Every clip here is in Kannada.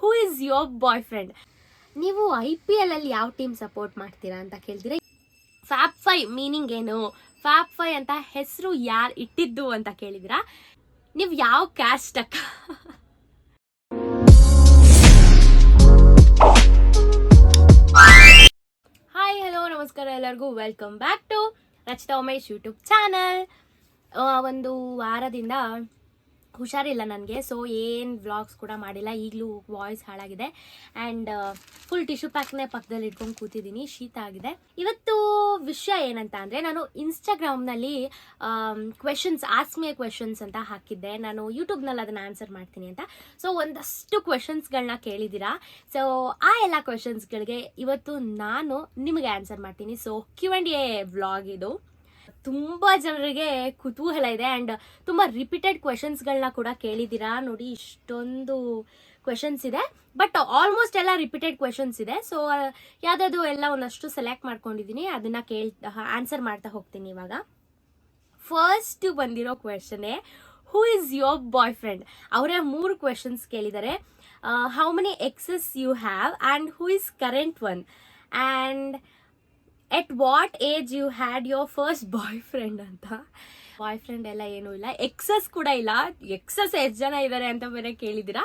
Who is your boy friend ನೀವು ಐ ಪಿ ಎಲ್ ಅಲ್ಲಿ ಯಾವ ಟೀಮ್ ಸಪೋರ್ಟ್ ಮಾಡ್ತೀರಾ ಅಂತ ಕೇಳಿದ್ರೆ ಫ್ಯಾಪ್ ಫೈ ಮೀನಿಂಗ್ ಏನು? ಫ್ಯಾಪ್ ಫೈ ಅಂತ ಹೆಸರು ಯಾರು ಇಟ್ಟಿದ್ದು ಅಂತ ಕೇಳಿದಿರಾ ನೀವು ಯಾವ ಕ್ಯಾಸ್ಟ್ ಅಕ್ಕ? ಹಾಯ್ ಹಲೋ ನಮಸ್ಕಾರ ಎಲ್ಲರಿಗೂ. Welcome back to Rachita Umesh YouTube channel ಒಂದು ವಾರದಿಂದ ಹುಷಾರಿಲ್ಲ ನನಗೆ. ಸೊ ಏನು ವ್ಲಾಗ್ಸ್ ಕೂಡ ಮಾಡಿಲ್ಲ. ಈಗಲೂ ವಾಯ್ಸ್ ಹಾಳಾಗಿದೆ. ಆ್ಯಂಡ್ ಫುಲ್ ಟಿಶ್ಯೂ ಪ್ಯಾಕ್ನೇ ಪಕ್ಕದಲ್ಲಿ ಇಟ್ಕೊಂಡು ಕೂತಿದ್ದೀನಿ ಶೀತ ಆಗಿದೆ. ಇವತ್ತು ವಿಷಯ ಏನಂತ ಅಂದರೆ, ನಾನು ಇನ್ಸ್ಟಾಗ್ರಾಮ್ನಲ್ಲಿ ಕ್ವೆಶನ್ಸ್ ಆಸ್ಮಿಯ ಕ್ವೆಶನ್ಸ್ ಅಂತ ಹಾಕಿದ್ದೆ. ನಾನು ಯೂಟ್ಯೂಬ್ನಲ್ಲಿ ಅದನ್ನು ಆನ್ಸರ್ ಮಾಡ್ತೀನಿ ಅಂತ. ಸೊ ಒಂದಷ್ಟು ಕ್ವೆಶನ್ಸ್ಗಳನ್ನ ಕೇಳಿದ್ದೀರಾ ಸೊ ಆ ಎಲ್ಲ ಕ್ವೆಶನ್ಸ್ಗಳಿಗೆ ಇವತ್ತು ನಾನು ನಿಮಗೆ ಆನ್ಸರ್ ಮಾಡ್ತೀನಿ. So Q and A vlog ಇದು. ತುಂಬ ಜನರಿಗೆ ಕುತೂಹಲ ಇದೆ ಆ್ಯಂಡ್ ತುಂಬ ರಿಪೀಟೆಡ್ ಕ್ವೆಶನ್ಸ್ಗಳನ್ನ ಕೂಡ ಕೇಳಿದ್ದೀರಾ ನೋಡಿ ಇಷ್ಟೊಂದು ಕ್ವೆಶನ್ಸ್ ಇದೆ. ಬಟ್ ಆಲ್ಮೋಸ್ಟ್ ಎಲ್ಲ ರಿಪೀಟೆಡ್ ಕ್ವೆಶನ್ಸ್ ಇದೆ. ಸೊ ಯಾವುದಾದ್ರು ಎಲ್ಲ ಒಂದಷ್ಟು ಸೆಲೆಕ್ಟ್ ಮಾಡ್ಕೊಂಡಿದ್ದೀನಿ. ಅದನ್ನು ಕೇಳ್ ಆನ್ಸರ್ ಮಾಡ್ತಾ ಹೋಗ್ತೀನಿ ಇವಾಗ. ಫಸ್ಟ್ ಬಂದಿರೋ ಕ್ವೆಶನೇ who is your boy friend ಅವರೇ ಮೂರು ಕ್ವೆಶನ್ಸ್ ಕೇಳಿದ್ದಾರೆ. How many exes you have and who is current one and at what age you had your first boyfriend ಅಂತ? ಬಾಯ್ ಫ್ರೆಂಡ್ ಎಲ್ಲ ಏನೂ ಇಲ್ಲ. ಎಕ್ಸಸ್ ಕೂಡ ಇಲ್ಲ. ಎಕ್ಸಸ್ ಎಷ್ಟು ಜನ ಇದ್ದಾರೆ ಅಂತ ಬೇರೆ ಕೇಳಿದ್ದೀರಾ?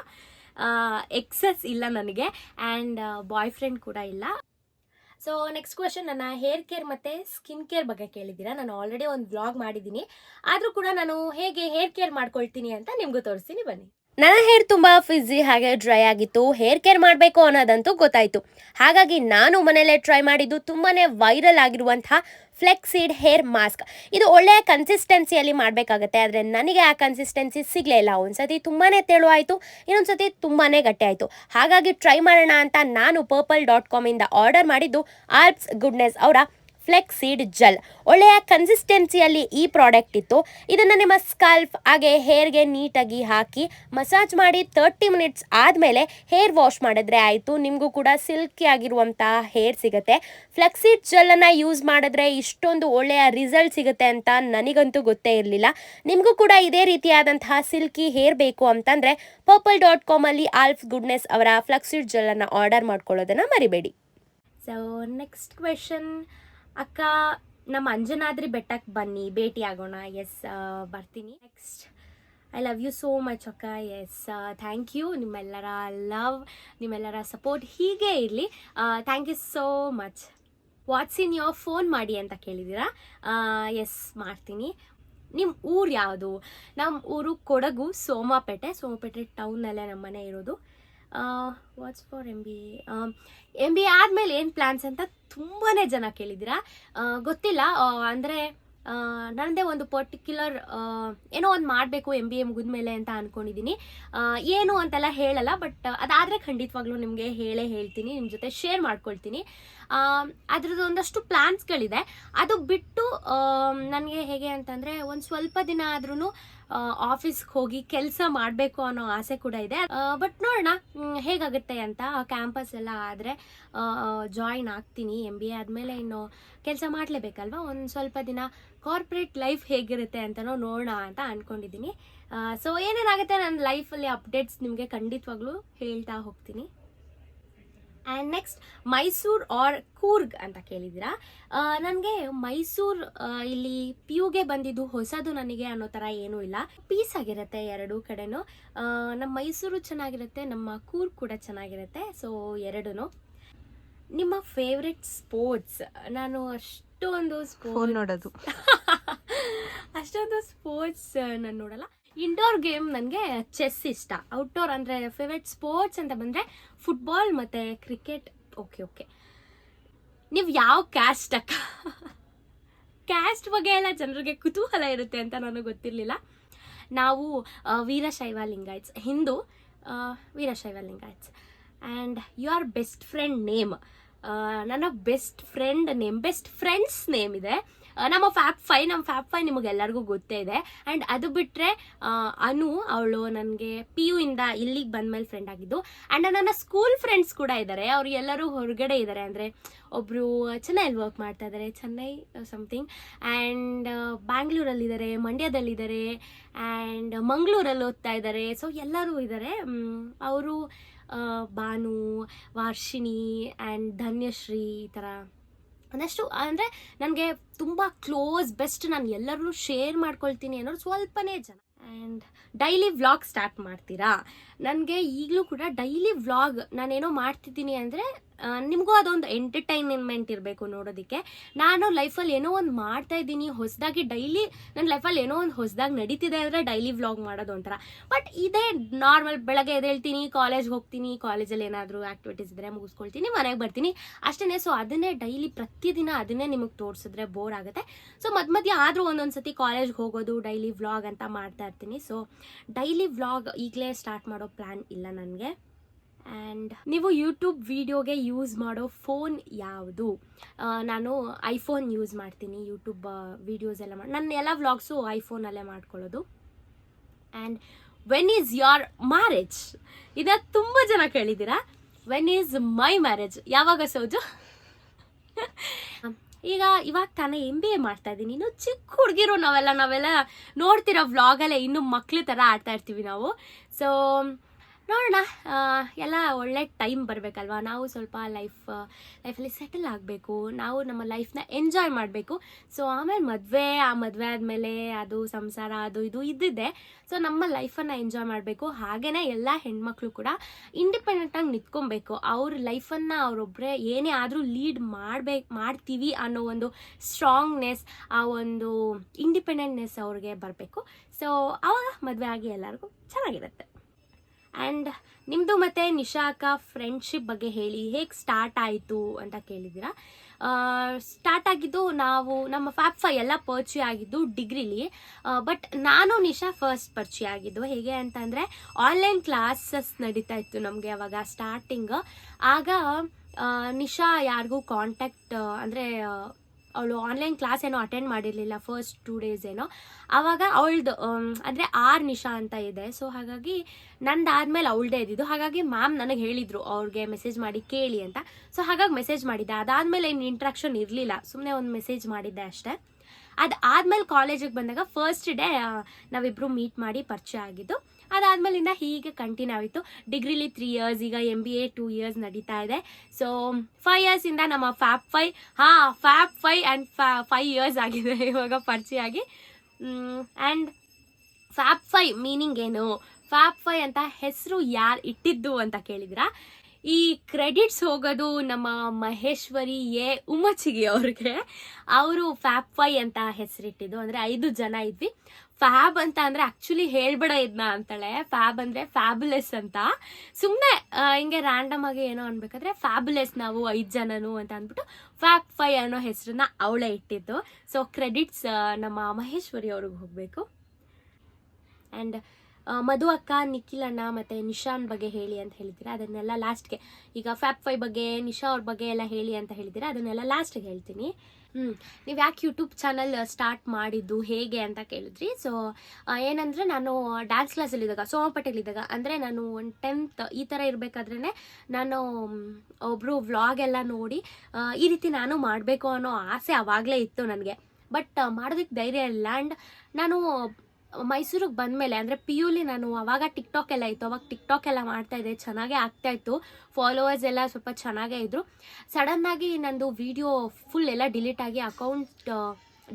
ಎಕ್ಸಸ್ ಇಲ್ಲ ನನಗೆ. ಆ್ಯಂಡ್ ಬಾಯ್ ಫ್ರೆಂಡ್ ಕೂಡ ಇಲ್ಲ. ಸೊ ನೆಕ್ಸ್ಟ್ ಕ್ವಶನ್ ನನ್ನ ಹೇರ್ ಕೇರ್ ಮತ್ತು ಸ್ಕಿನ್ ಕೇರ್ ಬಗ್ಗೆ ಕೇಳಿದ್ದೀರಾ? ನಾನು ಆಲ್ರೆಡಿ ಒಂದು ಬ್ಲಾಗ್ ಮಾಡಿದ್ದೀನಿ. ಆದರೂ ಕೂಡ ನಾನು ಹೇಗೆ ಹೇರ್ ಕೇರ್ ಮಾಡ್ಕೊಳ್ತೀನಿ ಅಂತ ನಿಮಗೂ ತೋರಿಸ್ತೀನಿ. ಬನ್ನಿ. ನನ್ನ ಹೇರ್ ತುಂಬ ಫಿಝಿ ಹಾಗೆ ಡ್ರೈ ಆಗಿತ್ತು. ಹೇರ್ ಕೇರ್ ಮಾಡಬೇಕು ಅನ್ನೋದಂತೂ ಗೊತ್ತಾಯಿತು. ಹಾಗಾಗಿ ನಾನು ಮನೆಯಲ್ಲೇ ಟ್ರೈ ಮಾಡಿದ್ದು ತುಂಬಾ ವೈರಲ್ ಆಗಿರುವಂತಹ ಫ್ಲೆಕ್ಸಿಡ್ ಹೇರ್ ಮಾಸ್ಕ್ ಇದು ಒಳ್ಳೆಯ ಕನ್ಸಿಸ್ಟೆನ್ಸಿಯಲ್ಲಿ ಮಾಡಬೇಕಾಗತ್ತೆ, ಆದರೆ ನನಗೆ ಆ ಕನ್ಸಿಸ್ಟೆನ್ಸಿ ಸಿಗಲೇ ಇಲ್ಲ. ಒಂದ್ಸತಿ ತುಂಬಾ ತೆಳು ಆಯಿತು, ಇನ್ನೊಂದ್ಸತಿ ತುಂಬಾ ಗಟ್ಟಿ ಆಯಿತು. ಹಾಗಾಗಿ ಟ್ರೈ ಮಾಡೋಣ ಅಂತ ನಾನು ಪರ್ಪಲ್ ಡಾಟ್ ಕಾಮಿಂದ ಆರ್ಡರ್ ಮಾಡಿದ್ದು ಆಲ್ಪ್ಸ್ ಗುಡ್ನೆಸ್ ಅವರ ಫ್ಲೆಕ್ಸ್ ಸೀಡ್ ಜೆಲ್ ಒಳ್ಳೆಯ ಕನ್ಸಿಸ್ಟೆನ್ಸಿಯಲ್ಲಿ ಈ ಪ್ರಾಡಕ್ಟ್ ಇತ್ತು. ಇದನ್ನು ನಿಮ್ಮ ಸ್ಕಲ್ಫ್ ಹಾಗೆ ಹೇರ್ಗೆ ನೀಟಾಗಿ ಹಾಕಿ ಮಸಾಜ್ ಮಾಡಿ ತರ್ಟಿ ಮಿನಿಟ್ಸ್ ಆದಮೇಲೆ ಹೇರ್ ವಾಶ್ ಮಾಡಿದ್ರೆ ಆಯಿತು. ನಿಮಗೂ ಕೂಡ ಸಿಲ್ಕಿ ಆಗಿರುವಂತಹ ಹೇರ್ ಸಿಗುತ್ತೆ. ಫ್ಲೆಕ್ಸೀಡ್ ಜೆಲ್ಲನ್ನು ಯೂಸ್ ಮಾಡಿದ್ರೆ ಇಷ್ಟೊಂದು ಒಳ್ಳೆಯ ರಿಸಲ್ಟ್ ಸಿಗುತ್ತೆ ಅಂತ ನನಗಂತೂ ಗೊತ್ತೇ ಇರಲಿಲ್ಲ. ನಿಮಗೂ ಕೂಡ ಇದೇ ರೀತಿಯಾದಂತಹ ಸಿಲ್ಕಿ ಹೇರ್ ಬೇಕು ಅಂತಂದರೆ ಪರ್ಪಲ್ ಡಾಟ್ ಕಾಮಲ್ಲಿ ಆಲ್ಫ್ ಗುಡ್ನೆಸ್ ಅವರ ಫ್ಲೆಕ್ಸೀಡ್ ಜೆಲ್ಲನ್ನು ಆರ್ಡರ್ ಮಾಡ್ಕೊಳ್ಳೋದನ್ನು ಮರಿಬೇಡಿ. ಸೊ ನೆಕ್ಸ್ಟ್ ಕ್ವೆಶನ್ ಅಕ್ಕ, ನಮ್ಮ ಅಂಜನಾದ್ರಿ ಬೆಟ್ಟಕ್ಕೆ ಬನ್ನಿ, ಭೇಟಿ ಆಗೋಣ. ಎಸ್ ಬರ್ತೀನಿ. Next I love you so much ಅಕ್ಕ. ಎಸ್ ಥ್ಯಾಂಕ್ ಯು ನಿಮ್ಮೆಲ್ಲರ ಲವ್ ನಿಮ್ಮೆಲ್ಲರ ಸಪೋರ್ಟ್ ಹೀಗೆ ಇರಲಿ. Thank you so much what's in your phone ಮಾಡಿ ಅಂತ ಕೇಳಿದ್ದೀರಾ? ಎಸ್ ಮಾಡ್ತೀನಿ. ನಿಮ್ಮ ಊರು ಯಾವುದು? ನಮ್ಮ ಊರು ಕೊಡಗು, ಸೋಮಾಪೇಟೆ. ಸೋಮಾಪೇಟೆ ಟೌನಲ್ಲೇ ನಮ್ಮ ಮನೆ ಇರೋದು. What's for M B M B A ಆದಮೇಲೆ ಏನು ಪ್ಲ್ಯಾನ್ಸ್ ಅಂತ ತುಂಬಾ ಜನ ಕೇಳಿದ್ದೀರಾ? ಗೊತ್ತಿಲ್ಲ. ಅಂದರೆ ನನ್ನದೇ ಒಂದು ಪರ್ಟಿಕ್ಯುಲರ್ ಏನೋ ಒಂದು ಮಾಡಬೇಕು ಎಂ ಬಿ ಎ ಮುಗಿದ್ಮೇಲೆ ಅಂತ ಅಂದ್ಕೊಂಡಿದ್ದೀನಿ ಏನು ಅಂತೆಲ್ಲ ಹೇಳಲ್ಲ ಬಟ್ ಅದಾದರೆ ಖಂಡಿತವಾಗ್ಲೂ ನಿಮಗೆ ಹೇಳೇ ಹೇಳ್ತೀನಿ ನಿಮ್ಮ ಜೊತೆ ಶೇರ್ ಮಾಡ್ಕೊಳ್ತೀನಿ. ಅದ್ರದ್ದು ಒಂದಷ್ಟು ಪ್ಲ್ಯಾನ್ಸ್ಗಳಿದೆ ಅದು ಬಿಟ್ಟು ನನಗೆ ಹೇಗೆ ಅಂತಂದರೆ, ಒಂದು ಸ್ವಲ್ಪ ದಿನ ಆದ್ರೂ ಆಫೀಸ್ಗೆ ಹೋಗಿ ಕೆಲಸ ಮಾಡಬೇಕು ಅನ್ನೋ ಆಸೆ ಕೂಡ ಇದೆ. ಬಟ್ ನೋಡೋಣ ಹೇಗಾಗುತ್ತೆ ಅಂತ ಕ್ಯಾಂಪಸ್ ಎಲ್ಲ ಆದರೆ ಜಾಯಿನ್ ಆಗ್ತೀನಿ ಎಂ ಬಿ ಎ ಆದಮೇಲೆ ಇನ್ನು ಕೆಲಸ ಮಾಡಲೇಬೇಕಲ್ವಾ? ಒಂದು ಸ್ವಲ್ಪ ದಿನ ಕಾರ್ಪೊರೇಟ್ ಲೈಫ್ ಹೇಗಿರುತ್ತೆ ಅಂತನೋ ನೋಡೋಣ ಅಂತ ಅಂದ್ಕೊಂಡಿದ್ದೀನಿ ಸೊ ಏನೇನಾಗುತ್ತೆ ನನ್ನ ಲೈಫಲ್ಲಿ ಅಪ್ಡೇಟ್ಸ್ ನಿಮಗೆ ಖಂಡಿತವಾಗ್ಲೂ ಹೇಳ್ತಾ ಹೋಗ್ತೀನಿ. And next Mysore or Coorg ಅಂತ ಕೇಳಿದ್ದೀರಾ? ನನಗೆ ಮೈಸೂರ್ ಇಲ್ಲಿ ಪಿ ಯುಗೆ ಬಂದಿದ್ದು ಹೊಸದು ನನಗೆ ಅನ್ನೋ ಥರ ಏನೂ ಇಲ್ಲ. ಪೀಸ್ ಆಗಿರುತ್ತೆ ಎರಡೂ ಕಡೆನೂ. ನಮ್ಮ ಮೈಸೂರು ಚೆನ್ನಾಗಿರುತ್ತೆ ನಮ್ಮ ಕೂರ್ಗ್ ಕೂಡ ಚೆನ್ನಾಗಿರುತ್ತೆ ಸೊ ಎರಡೂ ನಿಮ್ಮ ಫೇವ್ರೆಟ್ ಸ್ಪೋರ್ಟ್ಸ್ ನಾನು ಅಷ್ಟೊಂದು ಸ್ಪೋರ್ಟ್ ನೋಡೋದು. ಅಷ್ಟೊಂದು ಸ್ಪೋರ್ಟ್ಸ್ ನಾನು ನೋಡಲ್ಲ. ಇಂಡೋರ್ ಗೇಮ್ ನನಗೆ ಚೆಸ್ ಇಷ್ಟ. ಔಟ್ಡೋರ್ ಅಂದರೆ ಫೇವ್ರೆಟ್ ಸ್ಪೋರ್ಟ್ಸ್ ಅಂತ ಬಂದರೆ ಫುಟ್ಬಾಲ್ ಮತ್ತು ಕ್ರಿಕೆಟ್ ಓಕೆ ಓಕೆ ನೀವು ಯಾವ ಕ್ಯಾಸ್ಟ್ ಅಕ್ಕ? ಕ್ಯಾಸ್ಟ್ ಬಗ್ಗೆ ಎಲ್ಲ ಜನರಿಗೆ ಕುತೂಹಲ ಇರುತ್ತೆ ಅಂತ ನನಗೆ ಗೊತ್ತಿರಲಿಲ್ಲ. ನಾವು Veerashaiva Lingayats Hindu Veerashaiva Lingayats and you are best friend name ನನ್ನ best friend name best friends name ಇದೆ. ನಮ್ಮ ಫ್ಯಾಪ್ ಫೈ ನಮ್ಮ ಫ್ಯಾಪ್ ಫೈ ನಿಮಗೆಲ್ಲರಿಗೂ ಗೊತ್ತೇ ಇದೆ. ಆ್ಯಂಡ್ ಅದು ಬಿಟ್ಟರೆ ಅನು, ಅವಳು ನನಗೆ ಪಿ ಯು ಇಂದ ಇಲ್ಲಿಗೆ ಬಂದಮೇಲೆ ಫ್ರೆಂಡ್ ಆಗಿದ್ದು. ಆ್ಯಂಡ್ ನನ್ನ ಸ್ಕೂಲ್ ಫ್ರೆಂಡ್ಸ್ ಕೂಡ ಇದ್ದಾರೆ ಅವ್ರು ಎಲ್ಲರೂ ಹೊರಗಡೆ ಇದ್ದಾರೆ ಅಂದರೆ ಒಬ್ಬರು ಚೆನ್ನೈಲಿ ವರ್ಕ್ ಮಾಡ್ತಾ ಇದ್ದಾರೆ ಚೆನ್ನೈ ಸಮಥಿಂಗ್ ಆ್ಯಂಡ್ ಬ್ಯಾಂಗ್ಳೂರಲ್ಲಿದ್ದಾರೆ ಮಂಡ್ಯದಲ್ಲಿದ್ದಾರೆ ಆ್ಯಂಡ್ ಮಂಗಳೂರಲ್ಲಿ ಓದ್ತಾ ಇದ್ದಾರೆ ಸೊ ಎಲ್ಲರೂ ಇದ್ದಾರೆ ಅವರು ಭಾನು ವಾರ್ಷಿಣಿ ಆ್ಯಂಡ್ ಧನ್ಯಶ್ರೀ ಈ ಥರ ಒಂದಷ್ಟು ಅಂದರೆ ನನಗೆ ತುಂಬ ಕ್ಲೋಸ್ ಬೆಸ್ಟ್ ನಾನು ಎಲ್ಲರೂ ಶೇರ್ ಮಾಡ್ಕೊಳ್ತೀನಿ ಅನ್ನೋರು ಸ್ವಲ್ಪನೇ ಜನ. ಆ್ಯಂಡ್ ಡೈಲಿ ವ್ಲಾಗ್ ಸ್ಟಾರ್ಟ್ ಮಾಡ್ತೀರಾ? ನನಗೆ ಈಗಲೂ ಕೂಡ ಡೈಲಿ ವ್ಲಾಗ್ ನಾನೇನೋ ಮಾಡ್ತಿದ್ದೀನಿ ಅಂದರೆ ನಿಮಗೂ ಅದೊಂದು ಎಂಟರ್ಟೈನ್ಮೆಂಟ್ ಇರಬೇಕು ನೋಡೋದಕ್ಕೆ. ನಾನು ಲೈಫಲ್ಲಿ ಏನೋ ಒಂದು ಮಾಡ್ತಾ ಇದ್ದೀನಿ, ಹೊಸದಾಗಿ ಡೈಲಿ ನನ್ನ ಲೈಫಲ್ಲಿ ಏನೋ ಒಂದು ಹೊಸದಾಗಿ ನಡೀತಿದೆ ಅಂದರೆ ಡೈಲಿ ವ್ಲಾಗ್ ಮಾಡೋದು ಒಂಥರ. ಬಟ್ ಇದೇ ನಾರ್ಮಲ್ ಬೆಳಗ್ಗೆ ಎದ್ದೇಳ್ತೀನಿ ಕಾಲೇಜ್ಗೆ ಹೋಗ್ತೀನಿ ಕಾಲೇಜಲ್ಲಿ ಏನಾದರೂ ಆ್ಯಕ್ಟಿವಿಟೀಸ್ ಇದ್ದರೆ ಮುಗಿಸ್ಕೊಳ್ತೀನಿ, ಮನೆಗೆ ಬರ್ತೀನಿ. ಅಷ್ಟೇ ಸೊ ಅದನ್ನೇ ಡೈಲಿ ಪ್ರತಿದಿನ ಅದನ್ನೇ ನಿಮಗೆ ತೋರಿಸಿದ್ರೆ ಬೋರ್ ಆಗುತ್ತೆ. ಸೊ ಮಧ್ಯ ಮಧ್ಯ ಆದರೂ ಒಂದೊಂದು ಸತಿ ಕಾಲೇಜ್ಗೆ ಹೋಗೋದು ಡೈಲಿ ವ್ಲಾಗ್ ಅಂತ ಮಾಡ್ತಾ ಇರ್ತೀನಿ. ಸೊ ಡೈಲಿ ವ್ಲಾಗ್ ಈಗಲೇ ಸ್ಟಾರ್ಟ್ ಮಾಡೋ ಪ್ಲ್ಯಾನ್ ಇಲ್ಲ ನನಗೆ. ಆ್ಯಂಡ್ ನೀವು ಯೂಟ್ಯೂಬ್ ವಿಡಿಯೋಗೆ ಯೂಸ್ ಮಾಡೋ ಫೋನ್ ಯಾವುದು? ನಾನು ಐಫೋನ್ ಯೂಸ್ ಮಾಡ್ತೀನಿ ಯೂಟ್ಯೂಬ್ ವೀಡಿಯೋಸ್ ಎಲ್ಲ ಮಾಡಿ ನನ್ನ ಎಲ್ಲ ವ್ಲಾಗ್ಸು ಐಫೋನಲ್ಲೇ ಮಾಡ್ಕೊಳ್ಳೋದು. And when is your marriage ಇದನ್ನ ತುಂಬ ಜನ ಕೇಳಿದ್ದೀರಾ? ವೆನ್ ಈಸ್ ಮೈ ಮ್ಯಾರೇಜ್ ಯಾವಾಗ ಸೋಜು? ಈಗ ಇವಾಗ ತಾನೇ ಎಂ ಬಿ ಎ ಮಾಡ್ತಾ ಇದ್ದೀನಿ ಇನ್ನು ಚಿಕ್ಕ ಹುಡುಗಿರು ನಾವೆಲ್ಲ ನಾವೆಲ್ಲ ನೋಡ್ತಿರೋ ವ್ಲಾಗಲ್ಲೇ ಇನ್ನೂ ಮಕ್ಳ ಥರ ಆಡ್ತಾ ಇರ್ತೀವಿ ನಾವು. ಸೊ ನೋಡೋಣ. ಎಲ್ಲ ಒಳ್ಳೆ ಟೈಮ್ ಬರಬೇಕಲ್ವಾ? ನಾವು ಸ್ವಲ್ಪ ಲೈಫ್ ಲೈಫಲ್ಲಿ ಸೆಟಲ್ ಆಗಬೇಕು. ನಾವು ನಮ್ಮ ಲೈಫ್ನ ಎಂಜಾಯ್ ಮಾಡಬೇಕು. ಸೊ ಆಮೇಲೆ ಮದುವೆ, ಆ ಮದುವೆ ಆದಮೇಲೆ ಅದು ಸಂಸಾರ, ಅದು ಇದು ಇದ್ದಿದ್ದೆ ಸೊ ನಮ್ಮ ಲೈಫನ್ನು ಎಂಜಾಯ್ ಮಾಡಬೇಕು. ಹಾಗೆಯೇ ಎಲ್ಲ ಹೆಣ್ಮಕ್ಳು ಕೂಡ ಇಂಡಿಪೆಂಡೆಂಟಾಗಿ ನಿಂತ್ಕೊಬೇಕು. ಅವ್ರ ಲೈಫನ್ನು ಅವರೊಬ್ಬರೇ ಏನೇ ಆದರೂ ಲೀಡ್ ಮಾಡಬೇಕು ಮಾಡ್ತೀವಿ ಅನ್ನೋ ಒಂದು ಸ್ಟ್ರಾಂಗ್ನೆಸ್ ಆ ಒಂದು ಇಂಡಿಪೆಂಡೆಂಟ್ನೆಸ್ ಅವ್ರಿಗೆ ಬರಬೇಕು. ಸೊ ಆವಾಗ ಮದುವೆ ಆಗಿ ಎಲ್ಲರಿಗೂ ಚೆನ್ನಾಗಿರುತ್ತೆ. ಆ್ಯಂಡ್ ನಿಮ್ಮದು ಮತ್ತು ನಿಶಾ ಅಕ್ಕ ಫ್ರೆಂಡ್ಶಿಪ್ ಬಗ್ಗೆ ಹೇಳಿ, ಹೇಗೆ ಸ್ಟಾರ್ಟ್ ಆಯಿತು ಅಂತ ಕೇಳಿದ್ದೀರಾ? ಸ್ಟಾರ್ಟ್ ಆಗಿದ್ದು ನಾವು, ನಮ್ಮ ಫ್ಯಾಪ್ ಫೈ ಎಲ್ಲ ಪರ್ಚ್ಯೂ ಆಗಿದ್ದು ಡಿಗ್ರಿಲಿ ಬಟ್ ನಾನು ನಿಶಾ ಫಸ್ಟ್ ಪರ್ಚಿ ಆಗಿದ್ದು. ಹೇಗೆ ಅಂತಂದರೆ ಆನ್ಲೈನ್ ಕ್ಲಾಸಸ್ ನಡೀತಾ ಇತ್ತು ನಮಗೆ ಅವಾಗ ಸ್ಟಾರ್ಟಿಂಗ್ ಆಗ ನಿಶಾ ಯಾರಿಗೂ ಕಾಂಟ್ಯಾಕ್ಟ್ ಅಂದರೆ ಅವಳು ಆನ್ಲೈನ್ ಕ್ಲಾಸ್ ಏನೋ ಅಟೆಂಡ್ ಮಾಡಿರಲಿಲ್ಲ ಫಸ್ಟ್ ಟೂ ಡೇಸ್ ಏನೋ. ಆವಾಗ ಅವಳದು ಅಂದರೆ ಆರ್ ನಿಶಾ ಅಂತ ಇದೆ. ಸೊ ಹಾಗಾಗಿ ನಂದು ಆದಮೇಲೆ ಅವಳದೇ ಇದ್ದಿದ್ದು. ಹಾಗಾಗಿ ಮ್ಯಾಮ್ ನನಗೆ ಹೇಳಿದರು ಅವ್ರಿಗೆ ಮೆಸೇಜ್ ಮಾಡಿ ಕೇಳಿ ಅಂತ. ಸೊ ಹಾಗಾಗಿ ಮೆಸೇಜ್ ಮಾಡಿದ್ದೆ. ಅದಾದಮೇಲೆ ಏನು ಇಂಟ್ರಾಕ್ಷನ್ ಇರಲಿಲ್ಲ. ಸುಮ್ಮನೆ ಒಂದು ಮೆಸೇಜ್ ಮಾಡಿದ್ದೆ ಅಷ್ಟೇ. ಅದು ಆದಮೇಲೆ ಕಾಲೇಜಿಗೆ ಬಂದಾಗ ಫಸ್ಟ್ ಡೇ ನಾವಿಬ್ಬರು ಮೀಟ್ ಮಾಡಿ ಪರಿಚಯ ಆಗಿದ್ದು. ಅದಾದ್ಮೇಲಿಂದ ಹೀಗೆ ಕಂಟಿನ್ಯೂ ಆಯಿತು. ಡಿಗ್ರಿಲಿ ತ್ರೀ ಇಯರ್ಸ್ ಈಗ M B A two years ನಡೀತಾ ಇದೆ. ಸೊ ಫೈವ್ ಇಯರ್ಸಿಂದ ನಮ್ಮ ಫ್ಯಾಪ್ ಫೈ ಹಾ ಫ್ಯಾಪ್ ಫೈ ಆ್ಯಂಡ್ ಫ್ಯಾ ಫೈವ್ ಇಯರ್ಸ್ ಆಗಿದೆ ಇವಾಗ ಪರಿಚಯ ಆಗಿ. ಆ್ಯಂಡ್ ಫ್ಯಾಪ್ ಫೈ ಮೀನಿಂಗ್ ಏನು? ಫ್ಯಾಪ್ ಫೈ ಅಂತ ಹೆಸರು ಯಾರು ಇಟ್ಟಿದ್ದು ಅಂತ ಕೇಳಿದ್ರ ಈ ಕ್ರೆಡಿಟ್ಸ್ ಹೋಗೋದು ನಮ್ಮ ಮಹೇಶ್ವರಿ ಎ ಉಮಚಿಗೆ ಅವ್ರಿಗೆ. ಅವರು ಫ್ಯಾಪ್ ಫೈ ಅಂತ ಹೆಸರಿಟ್ಟಿದ್ದು. ಅಂದರೆ ಐದು ಜನ ಇದ್ವಿ. ಫ್ಯಾಬ್ ಅಂತ ಅಂದ್ರೆ ಆಕ್ಚುಲಿ ಹೇಳ್ಬೇಡ ಇದನ್ನ ಅಂತಾಳೆ. ಫ್ಯಾಬ್ ಅಂದ್ರೆ ಫ್ಯಾಬುಲೆಸ್ ಅಂತ. ಸುಮ್ಮನೆ ಹಿಂಗೆ ರ್ಯಾಂಡಮ್ ಆಗಿ ಏನೋ ಅನ್ಬೇಕಾದ್ರೆ ಫ್ಯಾಬುಲೆಸ್ ನಾವು ಐದು ಜನನು ಅಂತ ಅಂದ್ಬಿಟ್ಟು ಫ್ಯಾಕ್ ಫೈ ಅನ್ನೋ ಹೆಸರನ್ನ ಅವಳೆ ಇಟ್ಟಿದ್ದು. ಸೊ ಕ್ರೆಡಿಟ್ಸ್ ನಮ್ಮ ಮಹೇಶ್ವರಿ ಅವ್ರಿಗೆ ಹೋಗಬೇಕು. ಆ್ಯಂಡ್ ಮಧು ಅಕ್ಕ, ನಿಖಿಲ್ ಅಣ್ಣ ಮತ್ತು ನಿಶಾನ್ ಬಗ್ಗೆ ಹೇಳಿ ಅಂತ ಹೇಳಿದಿರ ಅದನ್ನೆಲ್ಲ ಲಾಸ್ಟ್ಗೆ ಈಗ ಫ್ಯಾಪ್ ಫೈ ಬಗ್ಗೆ, ನಿಶಾ ಅವ್ರ ಬಗ್ಗೆ ಎಲ್ಲ ಹೇಳಿ ಅಂತ ಹೇಳಿದ್ದೀರಾ? ಅದನ್ನೆಲ್ಲ ಲಾಸ್ಟ್ಗೆ ಹೇಳ್ತೀನಿ. ಹ್ಞೂ ನೀವು ಯಾಕೆ ಯೂಟ್ಯೂಬ್ ಚಾನಲ್ ಸ್ಟಾರ್ಟ್ ಮಾಡಿದ್ದು, ಹೇಗೆ ಅಂತ ಕೇಳಿದ್ರಿ. ಸೊ ಏನಂದರೆ ನಾನು ಡ್ಯಾನ್ಸ್ ಕ್ಲಾಸಲ್ಲಿದ್ದಾಗ ಸೋಮಪೇಟೆಲಿದ್ದಾಗ ಅಂದರೆ ನಾನು ಒಂದು ಟೆಂತ್ ಈ ಥರ ಇರಬೇಕಾದ್ರೇ ನಾನು ಒಬ್ಬರು ವ್ಲಾಗ್ ಎಲ್ಲ ನೋಡಿ ಈ ರೀತಿ ನಾನು ಮಾಡಬೇಕು ಅನ್ನೋ ಆಸೆ ಆವಾಗಲೇ ಇತ್ತು ನನಗೆ. ಬಟ್ ಮಾಡೋದಕ್ಕೆ ಧೈರ್ಯ ಇಲ್ಲ. ಆ್ಯಂಡ್ ನಾನು ಮೈಸೂರಿಗೆ ಬಂದಮೇಲೆ, ಅಂದರೆ ಪಿ ಯುಲಿ ನಾನು ಅವಾಗ ಟಿಕ್ಟಾಕ್ ಎಲ್ಲ ಇತ್ತು, ಅವಾಗ ಟಿಕ್ಟಾಕ್ ಎಲ್ಲ ಮಾಡ್ತಾ ಇದ್ದೆ, ಚೆನ್ನಾಗೇ ಆಗ್ತಾ ಇತ್ತು ಫಾಲೋವರ್ಸ್ ಎಲ್ಲ ಸ್ವಲ್ಪ ಚೆನ್ನಾಗೇ ಇದ್ದರು ಸಡನ್ನಾಗಿ ನಂದು ವಿಡಿಯೋ ಫುಲ್ ಎಲ್ಲ ಡಿಲೀಟ್ ಆಗಿ ಅಕೌಂಟ್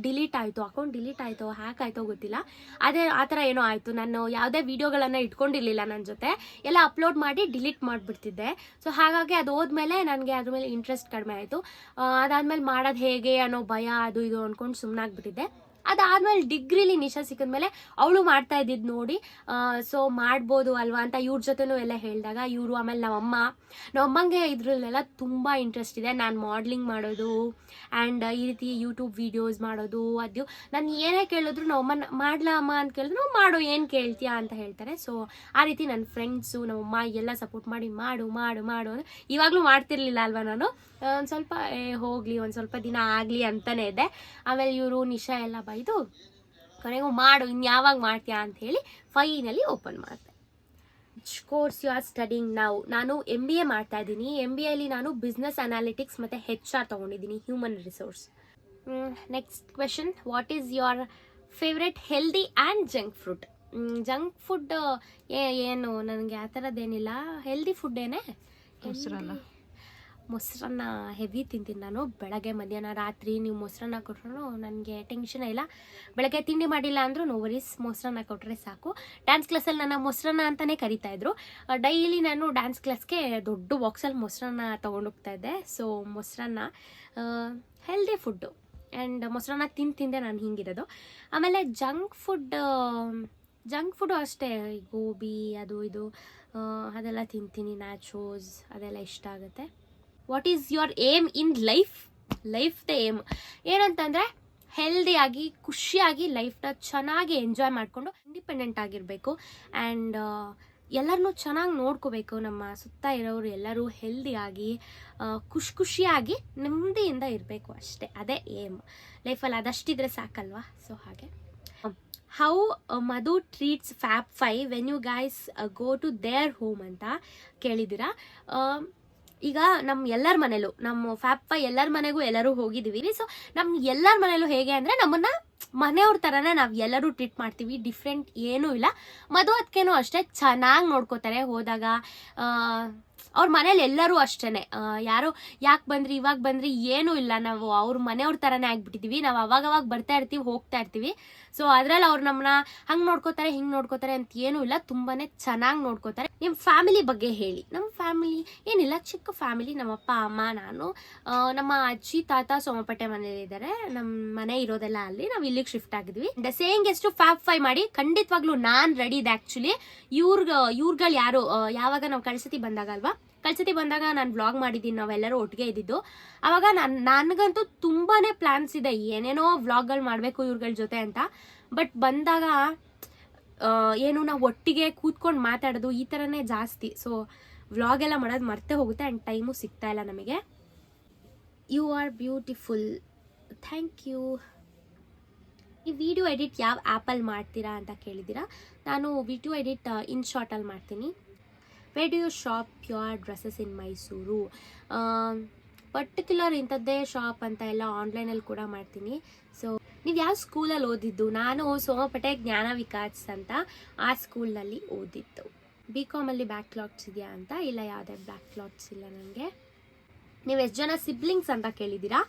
ಡಿಲೀಟ್ ಆಯಿತು ಅಕೌಂಟ್ ಡಿಲೀಟ್ ಆಯಿತು ಹ್ಯಾಕ್ ಆಯಿತೋ ಗೊತ್ತಿಲ್ಲ. ಅದೇ ಆ ಥರ ಏನೋ ಆಯಿತು. ನಾನು ಯಾವುದೇ ವೀಡಿಯೋಗಳನ್ನು ಇಟ್ಕೊಂಡಿರಲಿಲ್ಲ ನನ್ನ ಜೊತೆ. ಎಲ್ಲ ಅಪ್ಲೋಡ್ ಮಾಡಿ ಡಿಲೀಟ್ ಮಾಡಿಬಿಡ್ತಿದ್ದೆ. ಸೊ ಹಾಗಾಗಿ ಅದು ಹೋದ್ಮೇಲೆ ನನಗೆ ಅದ್ರ ಮೇಲೆ ಇಂಟ್ರೆಸ್ಟ್ ಕಡಿಮೆ ಆಯಿತು. ಅದಾದಮೇಲೆ ಮಾಡೋದು ಹೇಗೆ ಅನ್ನೋ ಭಯ, ಅದು ಇದು ಅಂದ್ಕೊಂಡು ಸುಮ್ಮನಾಗ್ಬಿಟ್ಟಿದ್ದೆ ಅದಾದ್ಮೇಲೆ ಡಿಗ್ರಿಲಿ ನಿಶಾ ಸಿಕ್ಕಿದ್ಮೇಲೆ ಅವಳು ಮಾಡ್ತಾ ಇದ್ದಿದ್ದು ನೋಡಿ ಸೊ ಮಾಡ್ಬೋದು ಅಲ್ವಾ ಅಂತ ಇವ್ರ ಜೊತೆನೂ ಎಲ್ಲ ಹೇಳಿದಾಗ ಇವರು ಆಮೇಲೆ ನಮ್ಮಮ್ಮ ನಮ್ಮಮ್ಮಂಗೆ ಇದ್ರಲ್ಲೆಲ್ಲ ತುಂಬ ಇಂಟ್ರೆಸ್ಟ್ ಇದೆ. ನಾನು ಮಾಡ್ಲಿಂಗ್ ಮಾಡೋದು ಆ್ಯಂಡ್ ಈ ರೀತಿ ಯೂಟ್ಯೂಬ್ ವೀಡಿಯೋಸ್ ಮಾಡೋದು ಅದು ನಾನು ಏನೇ ಕೇಳಿದ್ರು ನಮ್ಮಮ್ಮನ ಮಾಡ್ಲಾ ಅಮ್ಮ ಅಂತ ಕೇಳಿದ್ರು ಮಾಡು, ಏನು ಕೇಳ್ತೀಯಾ ಅಂತ ಹೇಳ್ತಾರೆ. ಸೊ ಆ ರೀತಿ ನನ್ನ ಫ್ರೆಂಡ್ಸು ನಮ್ಮಮ್ಮ ಎಲ್ಲ ಸಪೋರ್ಟ್ ಮಾಡಿ ಮಾಡು ಮಾಡು ಮಾಡು ಇವಾಗಲೂ ಮಾಡ್ತಿರ್ಲಿಲ್ಲ ಅಲ್ವಾ ನಾನು? ಒಂದು ಸ್ವಲ್ಪ ಹೋಗ್ಲಿ, ಒಂದು ಸ್ವಲ್ಪ ದಿನ ಆಗಲಿ ಅಂತಲೇ ಇದೆ. ಆಮೇಲೆ ಇವರು, ನಿಶಾ ಎಲ್ಲ ಬೈದು ಕೊನೆಗೂ ಮಾಡು ಇನ್ನು ಯಾವಾಗ ಮಾಡ್ತೀಯಾ ಅಂತ ಹೇಳಿ ಫೈನಲಿ ಓಪನ್ ಮಾಡಿದೆ. ಕೋರ್ಸ್ ಯು ಆರ್ ಸ್ಟಡಿಂಗ್ ನಾವು ನಾನು ಎಂ ಬಿ ಎ ಮಾಡ್ತಾ ಇದ್ದೀನಿ. ಎಂ ಬಿ ಎಲ್ಲಿ ನಾನು ಬಿಸ್ನೆಸ್ ಅನಾಲಿಟಿಕ್ಸ್ ಮತ್ತು ಹೆಚ್ ಆರ್ ತೊಗೊಂಡಿದ್ದೀನಿ human resource next question what is your favourite healthy and junk food junk food ಏನು ನನಗೆ ಆ ಥರದ್ದೇನಿಲ್ಲ ಹೆಲ್ದಿ ಫುಡ್ ಏನೇ? ಮೊಸರನ್ನ. ಹೆವಿ ತಿಂತೀನಿ ನಾನು. ಬೆಳಗ್ಗೆ, ಮಧ್ಯಾಹ್ನ, ರಾತ್ರಿ ನೀವು ಮೊಸರನ್ನ ಕೊಟ್ರೂ ನನಗೆ ಟೆನ್ಷನ್ ಇಲ್ಲ. ಬೆಳಗ್ಗೆ ತಿಂಡಿ ಮಾಡಿಲ್ಲ ಅಂದರೂ ನೋ ವರೀಸ್ ಮೊಸರನ್ನ ಕೊಟ್ಟರೆ ಸಾಕು. ಡ್ಯಾನ್ಸ್ ಕ್ಲಾಸಲ್ಲಿ ನನ್ನ ಮೊಸರನ್ನ ಅಂತಲೇ ಕರಿತಾಯಿದ್ರು ಡೈಲಿ ನಾನು ಡ್ಯಾನ್ಸ್ ಕ್ಲಾಸ್ಗೆ ದೊಡ್ಡ ಬಾಕ್ಸಲ್ಲಿ ಮೊಸರನ್ನ ತೊಗೊಂಡೋಗ್ತಾ ಇದ್ದೆ. ಸೊ ಮೊಸರನ್ನ ಹೆಲ್ದಿ ಫುಡ್ಡು ಆ್ಯಂಡ್ ಮೊಸರನ್ನ ತಿಂದು ತಿಂದೆ ನಾನು ಹಿಂಗಿರೋದು. ಆಮೇಲೆ ಜಂಕ್ ಫುಡ್ ಜಂಕ್ ಫುಡ್ಡು ಅಷ್ಟೇ. ಗೋಬಿ, ಅದು ಇದು ಅದೆಲ್ಲ ತಿಂತೀನಿ ನ್ಯಾಚೋಸ್ ಅದೆಲ್ಲ ಇಷ್ಟ ಆಗುತ್ತೆ. What is your aim in life ಲೈಫ್ದ aim ಏನಂತಂದರೆ ಹೆಲ್ದಿಯಾಗಿ ಖುಷಿಯಾಗಿ ಲೈಫ್ನ ಚೆನ್ನಾಗಿ ಎಂಜಾಯ್ ಮಾಡಿಕೊಂಡು ಇಂಡಿಪೆಂಡೆಂಟ್ ಆಗಿರಬೇಕು. ಆ್ಯಂಡ್ ಎಲ್ಲರನ್ನೂ ಚೆನ್ನಾಗಿ ನೋಡ್ಕೋಬೇಕು. ನಮ್ಮ ಸುತ್ತ ಇರೋರು ಎಲ್ಲರೂ ಹೆಲ್ದಿಯಾಗಿ ಖುಷಿ, ಖುಷಿಯಾಗಿ ನೆಮ್ಮದಿಯಿಂದ ಇರಬೇಕು ಅಷ್ಟೇ. ಅದೇ ಏಮ್ ಲೈಫಲ್ಲಿ ಅದಷ್ಟಿದ್ರೆ ಸಾಕಲ್ವಾ? ಸೊ ಹಾಗೆ. How Madhu treats fab five when you guys go to their home ಅಂತ ಕೇಳಿದ್ದೀರಾ? ಈಗ ನಮ್ಮ ಎಲ್ಲರ ಮನೇಲೂ, ನಮ್ಮ ಫ್ಯಾಪ್ಪ ಎಲ್ಲರ ಮನೆಗೂ ಎಲ್ಲರೂ ಹೋಗಿದ್ದೀವಿ ಸೊ ನಮ್ಮ ಎಲ್ಲರ ಮನೇಲೂ ಹೇಗೆ ಅಂದರೆ ನಮ್ಮನ್ನ ಮನೆಯವ್ರ ಥರನೇ ನಾವು ಎಲ್ಲರೂ ಟ್ರೀಟ್ ಮಾಡ್ತೀವಿ. ಡಿಫ್ರೆಂಟ್ ಏನೂ ಇಲ್ಲ. ಮದುವತ್ಕೇನು ಅಷ್ಟೇ ಚೆನ್ನಾಗಿ ನೋಡ್ಕೋತಾರೆ ಹೋದಾಗ. ಅವ್ರ ಮನೇಲಿ ಎಲ್ಲರೂ ಅಷ್ಟೇ ಯಾರು ಯಾಕೆ ಬಂದ್ರಿ, ಇವಾಗ ಬಂದ್ರಿ ಏನೂ ಇಲ್ಲ. ನಾವು ಅವ್ರ ಮನೆಯವ್ರ ಥರನೇ ಆಗ್ಬಿಟ್ಟಿದ್ದೀವಿ ನಾವು ಅವಾಗ ಅವಾಗ ಬರ್ತಾ ಇರ್ತೀವಿ, ಹೋಗ್ತಾ ಇರ್ತೀವಿ. ಸೊ ಅದ್ರಲ್ಲಿ ಅವ್ರು ನಮ್ಮನ್ನ ಹಂಗೆ ನೋಡ್ಕೋತಾರೆ, ಹಿಂಗೆ ನೋಡ್ಕೋತಾರೆ ಅಂತ ಏನೂ ಇಲ್ಲ. ತುಂಬಾನೇ ಚೆನ್ನಾಗಿ ನೋಡ್ಕೋತಾರೆ. ನಿಮ್ಮ ಫ್ಯಾಮಿಲಿ ಬಗ್ಗೆ ಹೇಳಿ. ನಮ್ಮ ಫ್ಯಾಮಿಲಿ ಏನಿಲ್ಲ. ಚಿಕ್ಕ ಫ್ಯಾಮಿಲಿ. ನಮ್ಮ ಅಪ್ಪ, ಅಮ್ಮ, ನಾನು. ನಮ್ಮ ಅಜ್ಜಿ, ತಾತ, ಸೋಮಪೇಟೆ ಮನೇಲಿದ್ದಾರೆ ನಮ್ಮ ಮನೆ ಇರೋದೆಲ್ಲ ಅಲ್ಲಿ. ನಾವು ಇಲ್ಲಿಗೆ ಶಿಫ್ಟ್ ಆಗಿದ್ವಿ. ಸೇಯಿಂಗ್ ಎಷ್ಟು ಫ್ಯಾಪ್ ಫೈ ಮಾಡಿ ಖಂಡಿತವಾಗ್ಲೂ ನಾನು ರೆಡಿ ಇದೆ ಆ್ಯಕ್ಚುಲಿ ಇವ್ರ ಇವ್ರುಗಳು ಯಾರು ಯಾವಾಗ ನಾವು ಕಳ್ಸತಿ ಬಂದಾಗ ಅಲ್ವಾ ಬಂದಾಗ ನಾನು ವ್ಲಾಗ್ ಮಾಡಿದ್ದೀನಿ, ನಾವೆಲ್ಲರೂ ಒಟ್ಟಿಗೆ ಇದ್ದಿದ್ದು. ಅವಾಗ ನಾನು, ನನಗಂತೂ ತುಂಬಾನೇ ಪ್ಲಾನ್ಸ್ ಇದೆ, ಏನೇನೋ ವ್ಲಾಗ್ಗಳು ಮಾಡಬೇಕು ಇವ್ರಗಳ ಜೊತೆ ಅಂತ. ಬಟ್ ಬಂದಾಗ ಏನು ನಾವು ಒಟ್ಟಿಗೆ ಕೂತ್ಕೊಂಡು ಮಾತಾಡೋದು ಈ ಥರನೇ ಜಾಸ್ತಿ. ಸೊ ವ್ಲಾಗ್ ಎಲ್ಲ ಮಾಡೋದು ಮರ್ತೇ ಹೋಗುತ್ತೆ ಆ್ಯಂಡ್ ಟೈಮು ಸಿಗ್ತಾ ಇಲ್ಲ ನಮಗೆ. You are beautiful thank you ಈ ವಿಡಿಯೋ ಎಡಿಟ್ ಯಾವ ಆ್ಯಪಲ್ಲಿ ಮಾಡ್ತೀರಾ ಅಂತ ಕೇಳಿದ್ದೀರಾ? ನಾನು ವಿಡಿಯೋ ಎಡಿಟ್ ಇನ್ ಶಾರ್ಟಲ್ಲಿ ಮಾಡ್ತೀನಿ. Where do you shop your dresses in Mysuru particular ಇಂಥದ್ದೇ ಶಾಪ್ ಅಂತ ಎಲ್ಲ ಆನ್ಲೈನಲ್ಲಿ ಕೂಡ ಮಾಡ್ತೀನಿ. ಸೊ ನೀವು ಯಾವ ಸ್ಕೂಲಲ್ಲಿ ಓದಿದ್ದು? ನಾನು ಸೋಮಪೇಟೆ ಜ್ಞಾನ ವಿಕಾಸ್ ಅಂತ ಆ ಸ್ಕೂಲ್ನಲ್ಲಿ ಓದಿದ್ದು. ಬಿ ಕಾಮಲ್ಲಿ ಬ್ಯಾಕ್ಲಾಟ್ಸ್ ಇದೆಯಾ ಅಂತ? ಇಲ್ಲ, ಯಾವುದೇ ಬ್ಯಾಕ್ಲಾಟ್ಸ್ ಇಲ್ಲ ನನಗೆ ನೀವು ಎಷ್ಟು ಜನ ಸಿಬ್ಲಿಂಗ್ಸ್ ಅಂತ ಕೇಳಿದ್ದೀರಾ?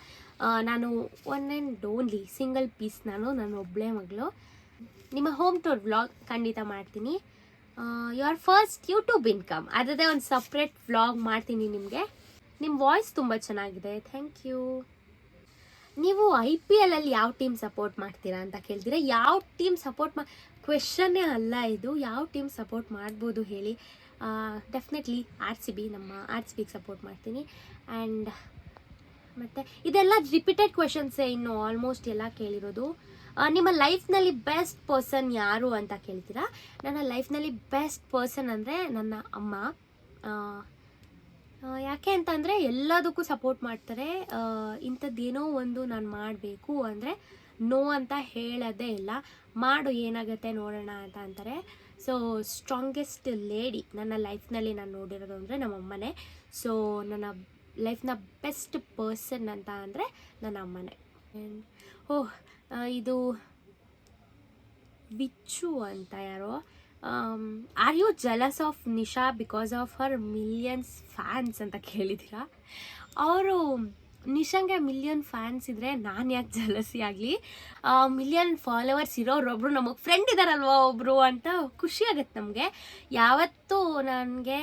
ನಾನು one and only single piece ನಾನು ನನ್ನ ಒಬ್ಬಳೇ ಮಗಳು. ನಿಮ್ಮ ಹೋಮ್ ಟೂರ್ ವ್ಲಾಗ್ ಖಂಡಿತ ಮಾಡ್ತೀನಿ. ಯುವರ್ ಫಸ್ಟ್ ಯೂಟ್ಯೂಬ್ ಇನ್ಕಮ್ ಅದರದೇ ಒಂದು ಸಪ್ರೇಟ್ ವ್ಲಾಗ್ ಮಾಡ್ತೀನಿ ನಿಮಗೆ. ನಿಮ್ಮ ವಾಯ್ಸ್ ತುಂಬ ಚೆನ್ನಾಗಿದೆ. ಥ್ಯಾಂಕ್ ಯು ನೀವು ಐ ಪಿ ಎಲ್ ಅಲ್ಲಿ ಯಾವ ಟೀಮ್ ಸಪೋರ್ಟ್ ಮಾಡ್ತೀರಾ ಅಂತ ಕೇಳ್ತೀರಾ ಯಾವ ಟೀಮ್ ಸಪೋರ್ಟ್ ಮಾ ಕ್ವೆಶನ್ನೇ ಅಲ್ಲ ಇದು. ಯಾವ ಟೀಮ್ ಸಪೋರ್ಟ್ ಮಾಡ್ಬೋದು ಹೇಳಿ. ಡೆಫಿನೆಟ್ಲಿ ಆರ್ ಸಿ ಬಿ ನಮ್ಮ ಆರ್ ಸಿ ಬಿಗೆ ಸಪೋರ್ಟ್ ಮಾಡ್ತೀನಿ. ಆ್ಯಂಡ್ ಮತ್ತು, ಇದೆಲ್ಲ ರಿಪೀಟೆಡ್ ಕ್ವೆಶನ್ಸೇ ಇನ್ನು ಆಲ್ಮೋಸ್ಟ್ ಎಲ್ಲ ಕೇಳಿರೋದು. ನಿಮ್ಮ ಲೈಫ್ನಲ್ಲಿ ಬೆಸ್ಟ್ ಪರ್ಸನ್ ಯಾರು ಅಂತ ಕೇಳ್ತೀರಾ? ನನ್ನ ಲೈಫ್ನಲ್ಲಿ ಬೆಸ್ಟ್ ಪರ್ಸನ್ ಅಂದರೆ ನನ್ನ ಅಮ್ಮ. ಯಾಕೆ ಅಂತ ಯಾಕೆ ಅಂತಂದರೆ ಎಲ್ಲದಕ್ಕೂ ಸಪೋರ್ಟ್ ಮಾಡ್ತಾರೆ. ಇಂಥದ್ದೇನೋ ಒಂದು ನಾನು ಮಾಡಬೇಕು ಅಂದರೆ ನೋ ಅಂತ ಹೇಳೋದೇ ಇಲ್ಲ. ಮಾಡು, ಏನಾಗುತ್ತೆ ನೋಡೋಣ ಅಂತ ಅಂತಾರೆ. ಸೊ ಸ್ಟ್ರಾಂಗೆಸ್ಟ್ ಲೇಡಿ ನನ್ನ ಲೈಫ್ನಲ್ಲಿ ನಾನು ನೋಡಿರೋದು ಅಂದರೆ ನಮ್ಮ ಅಮ್ಮನೇ. ಸೊ ನನ್ನ ಲೈಫ್ನ ಬೆಸ್ಟ್ ಪರ್ಸನ್ ಅಂತ ಅಂದರೆ ನನ್ನ ಅಮ್ಮನೇ. ಓಹ್ ಇದು ಬಿಚ್ಚು ಅಂತ ಯಾರೋ. Are you jealous of Nisha because of her millions fans ಅಂತ ಕೇಳಿದ್ದೀರಾ? ಅವರು, ನಿಶಾಂಗೆ ಮಿಲಿಯನ್ ಫ್ಯಾನ್ಸ್ ಇದ್ದರೆ ನಾನು ಯಾಕೆ ಜಲಸಿ ಆಗಲಿ? ಮಿಲಿಯನ್ ಫಾಲೋವರ್ಸ್ ಇರೋರೊಬ್ಬರು ನಮಗೆ ಫ್ರೆಂಡ್ ಇದ್ದಾರಲ್ವ ಒಬ್ಬರು ಅಂತ ಖುಷಿ ಆಗುತ್ತೆ ನಮಗೆ. ಯಾವತ್ತೂ ನನಗೆ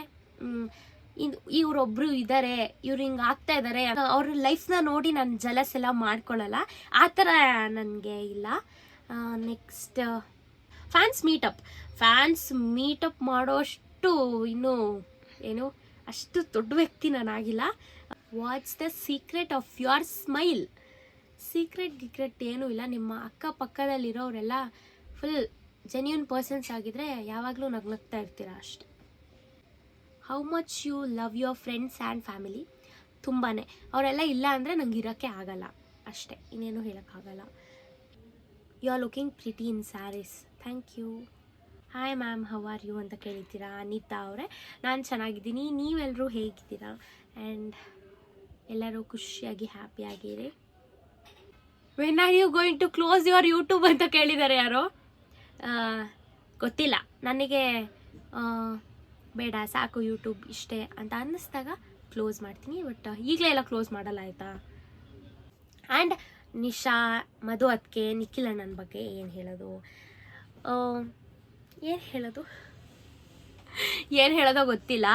ಇವ್ರೊಬ್ರು ಇದ್ದಾರೆ ಇವ್ರು ಹಿಂಗೆ ಆಗ್ತಾ ಇದ್ದಾರೆ ಅವ್ರ ಲೈಫ್ನ ನೋಡಿ ನಾನು ಜಲಸ್ ಎಲ್ಲ ಮಾಡ್ಕೊಳ್ಳಲ್ಲ ಆ ಥರ ನನಗೆ ಇಲ್ಲ. Next fans meetup fans meetup ಮಾಡೋಷ್ಟು ಇನ್ನೂ ಏನು, ಅಷ್ಟು ದೊಡ್ಡ ವ್ಯಕ್ತಿ ನಾನಾಗಿಲ್ಲ. What's the secret of your smile secret ಗಿಕ್ರೆಟ್ ಏನೂ ಇಲ್ಲ. ನಿಮ್ಮ ಅಕ್ಕಪಕ್ಕದಲ್ಲಿರೋರೆಲ್ಲ ಫುಲ್ ಜೆನ್ಯೂನ್ ಪರ್ಸನ್ಸ್ ಆಗಿದ್ರೆ ಯಾವಾಗಲೂ ನಗ್ನಗ್ತಾ ಇರ್ತೀರ ಅಷ್ಟೆ. How much you love your friends and family ತುಂಬಾ ಅವರೆಲ್ಲ ಇಲ್ಲ ಅಂದರೆ ನಂಗೆ ಇರೋಕ್ಕೆ ಆಗಲ್ಲ. ಅಷ್ಟೇ. ಇನ್ನೇನು ಹೇಳೋಕ್ಕಾಗಲ್ಲ you are looking pretty in saris thank you hi ma'am how are you ಅಂತ ಕೇಳಿದ್ದೀರಾ? ಅನಿತಾ ಅವರೇ. ನಾನು ಚೆನ್ನಾಗಿದ್ದೀನಿ. ನೀವೆಲ್ಲರೂ ಹೇಗಿದ್ದೀರಾ? ಆ್ಯಂಡ್ ಎಲ್ಲರೂ ಖುಷಿಯಾಗಿ ಹ್ಯಾಪಿಯಾಗಿರಿ when are you going to close your YouTube ಅಂತ ಕೇಳಿದ್ದಾರೆ ಯಾರೋ? ಗೊತ್ತಿಲ್ಲ. ನನಗೆ ಬೇಡ, ಸಾಕು ಯೂಟ್ಯೂಬ್ ಇಷ್ಟೇ ಅಂತ ಅನ್ನಿಸ್ದಾಗ ಕ್ಲೋಸ್ ಮಾಡ್ತೀನಿ. ಬಟ್ ಈಗಲೇ ಎಲ್ಲ ಕ್ಲೋಸ್ ಮಾಡಲ್ಲ ಆಯಿತಾ? ಆ್ಯಂಡ್ ನಿಶಾ, ಮಧು ಅದಕ್ಕೆ ನಿಖಿಲ್ ಅಣ್ಣನ ಬಗ್ಗೆ ಏನು ಹೇಳೋದು? ಏನು ಹೇಳೋದು? ಏನು ಹೇಳೋದೋ ಗೊತ್ತಿಲ್ಲ.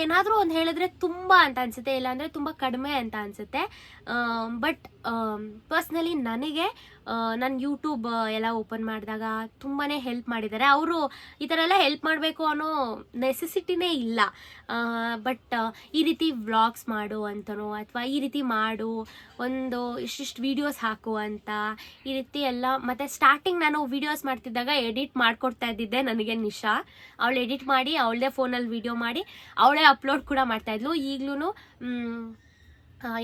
ಏನಾದರೂ ಒಂದು ಹೇಳಿದ್ರೆ ತುಂಬ ಅಂತ ಅನಿಸುತ್ತೆ, ಇಲ್ಲಾಂದರೆ ತುಂಬ ಕಡಿಮೆ ಅಂತ ಅನಿಸುತ್ತೆ. ಬಟ್ ಪರ್ಸ್ನಲಿ ನನಗೆ ನನ್ನ ಯೂಟ್ಯೂಬ್ ಎಲ್ಲ ಓಪನ್ ಮಾಡಿದಾಗ ತುಂಬಾ ಹೆಲ್ಪ್ ಮಾಡಿದ್ದಾರೆ. ಅವರು ಈ ಥರ ಎಲ್ಲ ಹೆಲ್ಪ್ ಮಾಡಬೇಕು ಅನ್ನೋ ನೆಸೆಸಿಟಿನೇ ಇಲ್ಲ. ಬಟ್ ಈ ರೀತಿ ವ್ಲಾಗ್ಸ್ ಮಾಡು ಅಂತನೋ, ಅಥವಾ ಈ ರೀತಿ ಮಾಡು, ಒಂದು ಇಷ್ಟಿಷ್ಟು ವೀಡಿಯೋಸ್ ಹಾಕು ಅಂತ, ಈ ರೀತಿ ಎಲ್ಲ, ಮತ್ತು ಸ್ಟಾರ್ಟಿಂಗ್ ನಾನು ವೀಡಿಯೋಸ್ ಮಾಡ್ತಿದ್ದಾಗ ಎಡಿಟ್ ಮಾಡಿಕೊಡ್ತಾ ಇದ್ದಿದ್ದೆ ನನಗೆ ನಿಶಾ. ಅವಳು ಎಡಿಟ್ ಮಾಡಿ, ಅವಳದೇ ಫೋನಲ್ಲಿ ವೀಡಿಯೋ ಮಾಡಿ, ಅವಳೇ ಅಪ್ಲೋಡ್ ಕೂಡ ಮಾಡ್ತಾಯಿದ್ಲು ಈಗಲೂ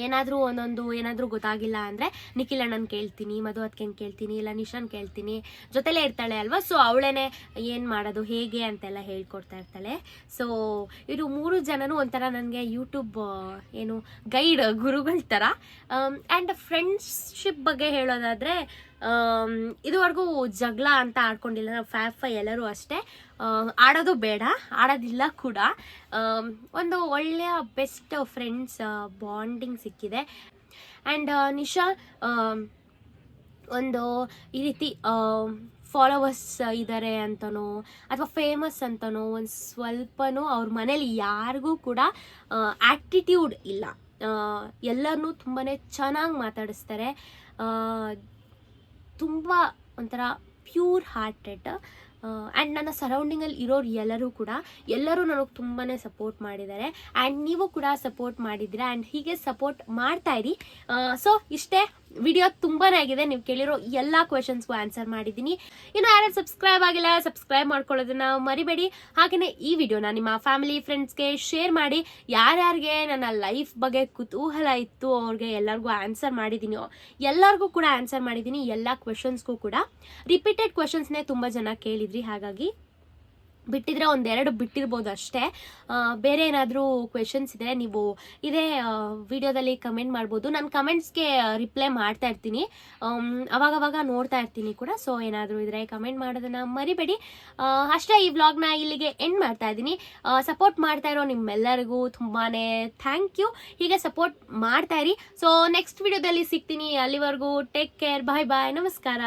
ಏನಾದರೂ ಒಂದೊಂದು ಏನಾದರೂ ಗೊತ್ತಾಗಿಲ್ಲ ಅಂದರೆ ನಿಖಿಲ್ ಅಣ್ಣನ ಕೇಳ್ತೀನಿ, ಮಧು ಅದಕ್ಕೆ ಕೇಳ್ತೀನಿ, ಇಲ್ಲ ನಿಶಾನ್ ಕೇಳ್ತೀನಿ, ಜೊತೆಲೇ ಇರ್ತಾಳೆ ಅಲ್ವಾ? ಸೊ ಅವಳೇನೆ ಏನು ಮಾಡೋದು, ಹೇಗೆ ಅಂತೆಲ್ಲ ಹೇಳ್ಕೊಡ್ತಾ ಇರ್ತಾಳೆ. ಸೊ ಇದು ಮೂರು ಜನನೂ ಒಂಥರ ನನಗೆ ಯೂಟ್ಯೂಬ್ ಏನು ಗೈಡ್ ಗುರುಗಳ ಥರ ಆ್ಯಂಡ್ ಫ್ರೆಂಡ್ಶಿಪ್ ಬಗ್ಗೆ ಹೇಳೋದಾದರೆ ಇದುವರೆಗೂ ಜಗಳ ಅಂತ ಆಡ್ಕೊಂಡಿಲ್ಲ. ನಾವು ಫ್ಯಾಫ ಎಲ್ಲರೂ ಅಷ್ಟೇ. ಆಡೋದು ಬೇಡ, ಆಡೋದಿಲ್ಲ ಕೂಡ. ಒಂದು ಒಳ್ಳೆಯ ಬೆಸ್ಟ್ ಫ್ರೆಂಡ್ಸ್ ಬಾಂಡಿಂಗ್ ಸಿಕ್ಕಿದೆ. ಆ್ಯಂಡ್ ನಿಶಾ ಒಂದು ಈ ರೀತಿ ಫಾಲೋವರ್ಸ್ ಇದ್ದಾರೆ ಅಂತನೋ, ಅಥವಾ ಫೇಮಸ್ ಅಂತನೋ, ಒಂದು ಸ್ವಲ್ಪನೂ ಅವ್ರ ಮನೇಲಿ ಯಾರಿಗೂ ಕೂಡ ಆ್ಯಕ್ಟಿಟ್ಯೂಡ್ ಇಲ್ಲ. ಎಲ್ಲರನ್ನೂ ತುಂಬಾ ಚೆನ್ನಾಗಿ ಮಾತಾಡಿಸ್ತಾರೆ. ತುಂಬ ಒಂಥರ ಪ್ಯೂರ್ ಹಾರ್ಟೆಡ್ ಆ್ಯಂಡ್ ನನ್ನ ಸರೌಂಡಿಂಗಲ್ಲಿ ಇರೋರು ಎಲ್ಲರೂ ಕೂಡ, ಎಲ್ಲರೂ ನನಗೆ ತುಂಬಾ ಸಪೋರ್ಟ್ ಮಾಡಿದ್ದಾರೆ. ಆ್ಯಂಡ್ ನೀವು ಕೂಡ ಸಪೋರ್ಟ್ ಮಾಡಿದ್ದೀರಾ ಆ್ಯಂಡ್ ಹೀಗೆ ಸಪೋರ್ಟ್ ಮಾಡ್ತಾ ಇರಿ. ಸೊ ಇಷ್ಟೇ ವಿಡಿಯೋ ತುಂಬಾನೇ ಆಗಿದೆ. ನೀವು ಕೇಳಿರೋ ಎಲ್ಲ ಕ್ವೆಶನ್ಸ್ಗೂ ಆನ್ಸರ್ ಮಾಡಿದ್ದೀನಿ. ಇನ್ನು ಯಾರು ಸಬ್ಸ್ಕ್ರೈಬ್ ಆಗಿಲ್ಲ ಸಬ್ಸ್ಕ್ರೈಬ್ ಮಾಡ್ಕೊಳ್ಳೋದನ್ನ ಮರಿಬೇಡಿ. ಹಾಗೆಯೇ ಈ ವಿಡಿಯೋನ ನಿಮ್ಮ ಫ್ಯಾಮಿಲಿ ಫ್ರೆಂಡ್ಸ್ಗೆ ಶೇರ್ ಮಾಡಿ. ಯಾರ್ಯಾರಿಗೆ ನನ್ನ ಲೈಫ್ ಬಗ್ಗೆ ಕುತೂಹಲ ಇತ್ತು, ಅವ್ರಿಗೆ ಎಲ್ಲರಿಗೂ ಆನ್ಸರ್ ಮಾಡಿದ್ದೀನಿ. ಎಲ್ಲರಿಗೂ ಕೂಡ ಆನ್ಸರ್ ಮಾಡಿದ್ದೀನಿ. ಎಲ್ಲ ಕ್ವೆಶನ್ಸ್ಗೂ ಕೂಡ. ರಿಪೀಟೆಡ್ ಕ್ವೆಶನ್ಸ್ನೇ ತುಂಬ ಜನ ಕೇಳಿದ್ರಿ. ಹಾಗಾಗಿ ಬಿಟ್ಟಿದ್ರೆ ಒಂದೆರಡು ಬಿಟ್ಟಿರ್ಬೋದು ಅಷ್ಟೇ. ಬೇರೆ ಏನಾದರೂ ಕ್ವೆಶನ್ಸ್ ಇದ್ದರೆ ನೀವು ಇದೇ ವಿಡಿಯೋದಲ್ಲಿ ಕಮೆಂಟ್ ಮಾಡ್ಬೋದು. ನಾನು ಕಮೆಂಟ್ಸ್ಗೆ ರಿಪ್ಲೈ ಮಾಡ್ತಾ ಇರ್ತೀನಿ. ಅವಾಗವಾಗ ನೋಡ್ತಾ ಇರ್ತೀನಿ ಕೂಡ. ಸೊ ಏನಾದರೂ ಇದ್ದರೆ ಕಮೆಂಟ್ ಮಾಡೋದನ್ನು ಮರಿಬೇಡಿ. ಅಷ್ಟೇ ಈ ವ್ಲಾಗ್ನ ಇಲ್ಲಿಗೆ ಎಂಡ್ ಮಾಡ್ತಾ ಇದ್ದೀನಿ. ಸಪೋರ್ಟ್ ಮಾಡ್ತಾ ಇರೋ ನಿಮ್ಮೆಲ್ಲರಿಗೂ ತುಂಬಾ ಥ್ಯಾಂಕ್ ಯು ಹೀಗೆ ಸಪೋರ್ಟ್ ಮಾಡ್ತಾ ಇರಿ. ಸೊ ನೆಕ್ಸ್ಟ್ ವಿಡಿಯೋದಲ್ಲಿ ಸಿಗ್ತೀನಿ. ಅಲ್ಲಿವರೆಗೂ ಟೇಕ್ ಕೇರ್ ಬಾಯ್ ಬಾಯ್ ನಮಸ್ಕಾರ.